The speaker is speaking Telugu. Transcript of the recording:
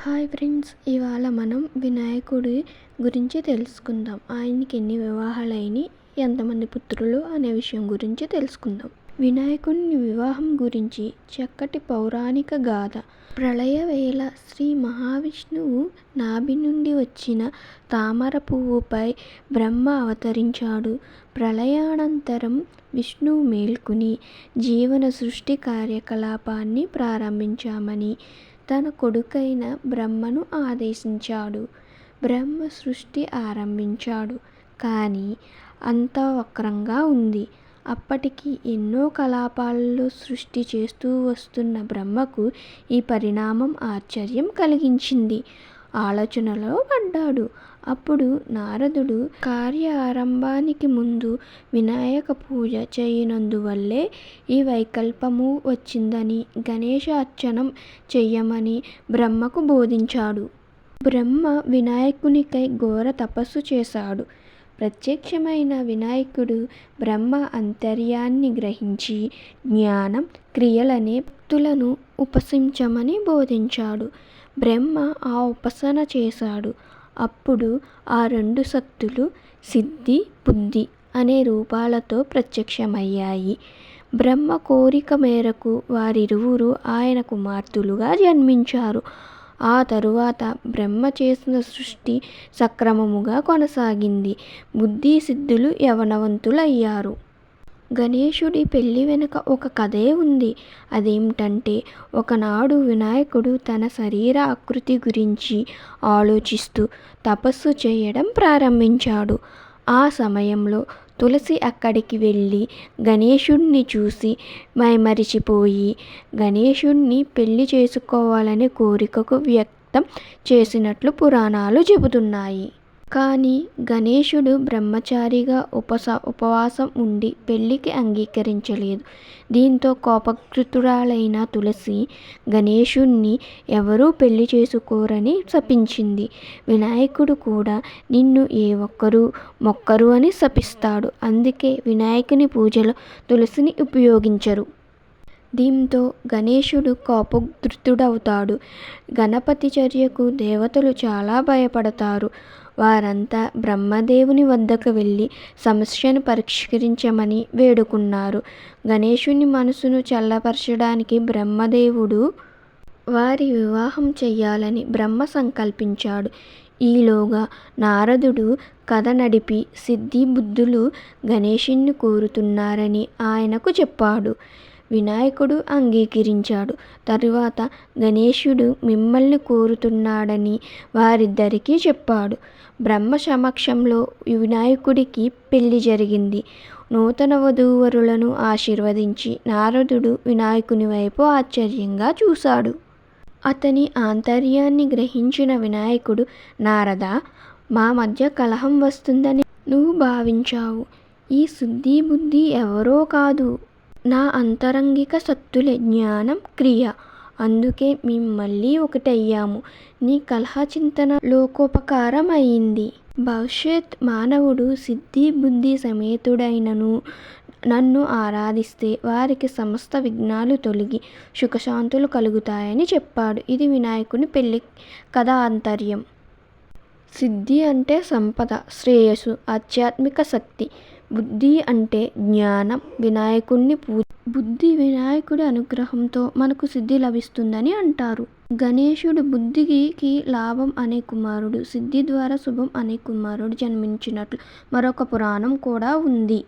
హాయ్ ఫ్రెండ్స్ ఇవాళ మనం వినాయకుడి గురించి తెలుసుకుందాం. ఆయనకి ఎన్ని వివాహాలైనవి ఎంతమంది పుత్రులు అనే విషయం గురించి తెలుసుకుందాం. వినాయకుని వివాహం గురించి చక్కటి పౌరాణిక గాథ. ప్రళయ వేళ శ్రీ మహావిష్ణువు నాభి నుండి వచ్చిన తామర పువ్వుపై బ్రహ్మ అవతరించాడు. ప్రళయానంతరం విష్ణువు మేల్కొని జీవన సృష్టి కార్యకలాపాన్ని ప్రారంభించామని తన కొడుకైన బ్రహ్మను ఆదేశించాడు. బ్రహ్మ సృష్టి ఆరంభించాడు. కానీ అంతా వక్రంగా ఉంది. అప్పటికి ఎన్నో కలాపాలలో సృష్టి చేస్తూ వస్తున్న బ్రహ్మకు ఈ పరిణామం ఆశ్చర్యం కలిగించింది. ఆలోచనలో పడ్డాడు. అప్పుడు నారదుడు కార్య ఆరంభానికి ముందు వినాయక పూజ చేయనందువల్లే ఈ వైకల్పము వచ్చిందని గణేశార్చనం చెయ్యమని బ్రహ్మకు బోధించాడు. బ్రహ్మ వినాయకునికై ఘోర తపస్సు చేశాడు. ప్రత్యక్షమైన వినాయకుడు బ్రహ్మ అంతర్యాన్ని గ్రహించి జ్ఞానం క్రియలనే భక్తులను ఉపసించమని బోధించాడు. బ్రహ్మ ఆ ఉపాసన చేశాడు. అప్పుడు ఆ రెండు శక్తులు సిద్ధి బుద్ధి అనే రూపాలతో ప్రత్యక్షమయ్యాయి. బ్రహ్మ కోరిక మేరకు వారిరువురు ఆయన కుమార్తెలుగా జన్మించారు. ఆ తరువాత బ్రహ్మ చేసిన సృష్టి సక్రమముగా కొనసాగింది. బుద్ధి సిద్ధులు యవనవంతులయ్యారు. గణేశుడి పెళ్ళి వెనుక ఒక కథే ఉంది. అదేమిటంటే ఒకనాడు వినాయకుడు తన శరీర ఆకృతి గురించి ఆలోచిస్తూ తపస్సు చేయడం ప్రారంభించాడు. ఆ సమయంలో తులసి అక్కడికి వెళ్ళి గణేశుణ్ణి చూసి మైమరిచిపోయి గణేశుణ్ణి పెళ్ళి చేసుకోవాలనే కోరికకు వ్యక్తం చేసినట్లు పురాణాలు చెబుతున్నాయి. కానీ గణేశుడు బ్రహ్మచారిగా ఉపస ఉపవాసం ఉండి పెళ్ళికి అంగీకరించలేదు. దీంతో కోపకృతురాలైన తులసి గణేశుణ్ణి ఎవరూ పెళ్ళి చేసుకోరని శపించింది. వినాయకుడు కూడా నిన్ను ఏ ఒక్కరూ మొక్కరు అని శపిస్తాడు. అందుకే వినాయకుని పూజలో తులసిని ఉపయోగించరు. దీంతో గణేశుడు కోపోద్రిక్తుడవుతాడు గణపతి చర్యకు దేవతలు చాలా భయపడతారు. వారంతా బ్రహ్మదేవుని వద్దకు వెళ్ళి సమస్యను పరిష్కరించమని వేడుకున్నారు. గణేశుని మనసును చల్లపరచడానికి బ్రహ్మదేవుడు వారి వివాహం చెయ్యాలని బ్రహ్మ సంకల్పించాడు. ఈలోగా నారదుడు కథ నడిపి సిద్ధి బుద్ధులు గణేషుణ్ణి కోరుతున్నారని ఆయనకు చెప్పాడు. వినాయకుడు అంగీకరించాడు. తరువాత గణేశుడు మిమ్మల్ని కోరుతున్నాడని వారిద్దరికీ చెప్పాడు. బ్రహ్మ సమక్షంలో వినాయకుడికి పెళ్ళి జరిగింది. నూతన వధూవరులను ఆశీర్వదించి నారదుడు వినాయకుని వైపు ఆశ్చర్యంగా చూశాడు. అతని ఆంతర్యాన్ని గ్రహించిన వినాయకుడు నారద మా మధ్య కలహం వస్తుందని నువ్వు భావించావు. ఈ శుద్ధి బుద్ధి ఎవరో కాదు. నా అంతరంగిక శక్తులే జ్ఞానం క్రియ. అందుకే మేము మళ్ళీ ఒకటయ్యాము. నీ కలహ చింతన లోకోపకారం అయింది భవిష్యత్ మానవుడు సిద్ధి బుద్ధి సమేతుడైనను నన్ను ఆరాధిస్తే వారికి సమస్త విఘ్నాలు తొలగి సుఖశాంతులు కలుగుతాయని చెప్పాడు. ఇది వినాయకుని పెళ్ళి కథ ఆంతర్యం సిద్ధి అంటే సంపద శ్రేయస్సు ఆధ్యాత్మిక శక్తి. బుద్ధి అంటే జ్ఞానం వినాయకుడిని పూ బుద్ధి వినాయకుడి అనుగ్రహంతో మనకు సిద్ధి లభిస్తుందని అంటారు. గణేశుడు బుద్ధికి లాభం అనే కుమారుడు సిద్ధి ద్వారా శుభం అనే కుమారుడు జన్మించినట్లు మరొక పురాణం కూడా ఉంది.